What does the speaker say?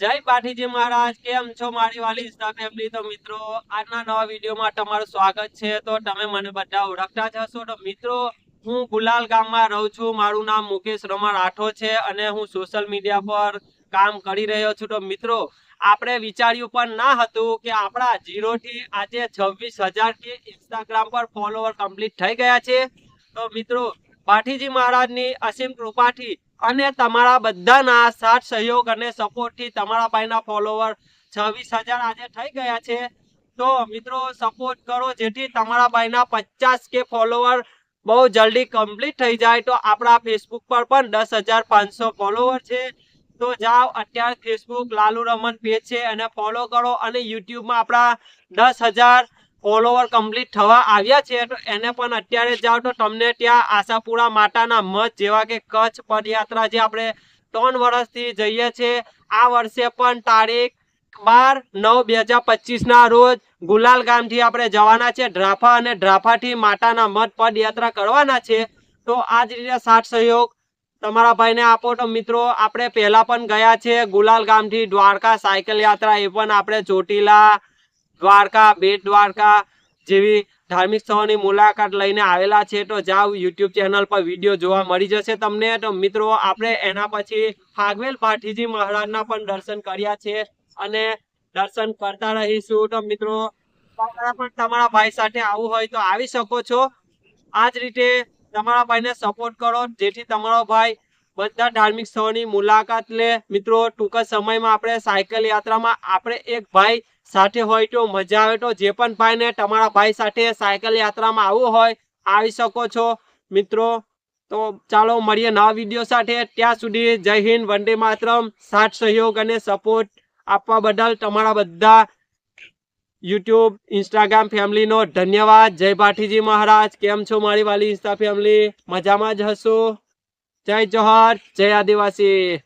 જય પાઠીજી મહારાજ, કેમ છો મારી વાલી ફેમિલી તો મિત્રો, આજના નવા વિડીયોમાં તમારું સ્વાગત છે. તો તમે મને બધા ઓળખતા જ હશો. તો મિત્રો, હું ગુલાલ ગામમાં રહું છું. મારું નામ મુકેશ રમણ રાઠો છે અને હું સોશિયલ મીડિયા પર કામ કરી રહ્યો છું. તો મિત્રો, આપણે વિચાર્યું પણ ના હતું કે આપણા ઝીરો થી આજે છવ્વીસ હજારથી ઇન્સ્ટાગ્રામ પર ફોલોવર કમ્પ્લીટ થઈ ગયા છે. તો મિત્રો પાઠીજી મહારાજની અસીમ કૃપાથી અને તમારા બધાના સાથ, સહયોગ અને સપોર્ટથી તમારા ભાઈના ફોલોવર છવ્વીસ હજાર આજે થઈ ગયા છે. તો મિત્રો સપોર્ટ કરો જેથી તમારા ભાઈના પચાસ કે ફોલોવર બહુ જલ્દી કમ્પ્લીટ થઈ જાય. તો આપણા ફેસબુક પર પણ દસ હજાર પાંચસો ફોલોવર છે. તો જાઓ, અત્યારે ફેસબુક લાલુ રમન પેજ છે એને ફોલો કરો અને યુટ્યુબમાં આપણા દસ હજાર ફોલોવર કમ્પ્લીટ થવા આવ્યા છે, તો એને પણ અત્યારે જાઓ તો તમને ત્યાં આશાપુરા માતાના મઠ જેવા કે કચ્છ પદયાત્રા જે આપણે ત્રણ વર્ષથી જઈએ છીએ આ વર્ષે પણ તારીખ બાર નવ બે હજાર પચીસના રોજ ગુલાલ ગામથી આપણે જવાના છે, ડ્રાફા અને ડ્રાફાથી માતાના મઠ પદયાત્રા કરવાના છે, તો આ જ રીતે સાથ સહયોગ તમારા ભાઈને આપો તો મિત્રો, આપણે પહેલાં પણ ગયા છે ગુલાલ ગામથી દ્વારકા સાયકલ યાત્રા, એ પણ આપણે ચોટીલા દ્વારકા, બેટ દ્વારકા જેવી ધાર્મિક સ્થળોની મુલાકાત લઈને આવેલા છે. તો જાઓ યુટ્યુબ ચેનલ પર વીડિયો જોવા મળી જશે તમને. તો મિત્રો, આપણે એના પછી ફાગવેલ પાઠીજી મહારાજના પણ દર્શન કર્યા છે અને દર્શન કરતા રહીશું. તો મિત્રો પણ તમારા ભાઈ સાથે આવવું હોય તો આવી શકો છો. આ જ રીતે તમારા ભાઈને સપોર્ટ કરો. જેથી તમારો ભાઈ બધા ધાર્મિક સ્થળોની મુલાકાત લે. મિત્રો, ટૂંક સમયમાં આપણે સાયકલ યાત્રામાં આપણે એક ભાઈ સાથે હોય તો મજા આવે તો જે પણ ભાઈને તમારા ભાઈ સાથે સાયકલ યાત્રામાં આવવું હોય, આવી શકો છો. મિત્રો, તો ચાલો મળીએ નવા વીડિયો સાથે. ત્યાં સુધી જય હિન્દ, વંદે માતરમ. સાથ, સહયોગ અને સપોર્ટ આપવા બદલ તમારા બધા યુટ્યુબ, ઇન્સ્ટાગ્રામ ફેમિલીનો ધન્યવાદ. જય ભાઠીજી મહારાજ. કેમ છો મારી વાલી ઇન્સ્ટા ફેમિલી? મજામાં જ હશો? જય જોહર જય આદિવાસી.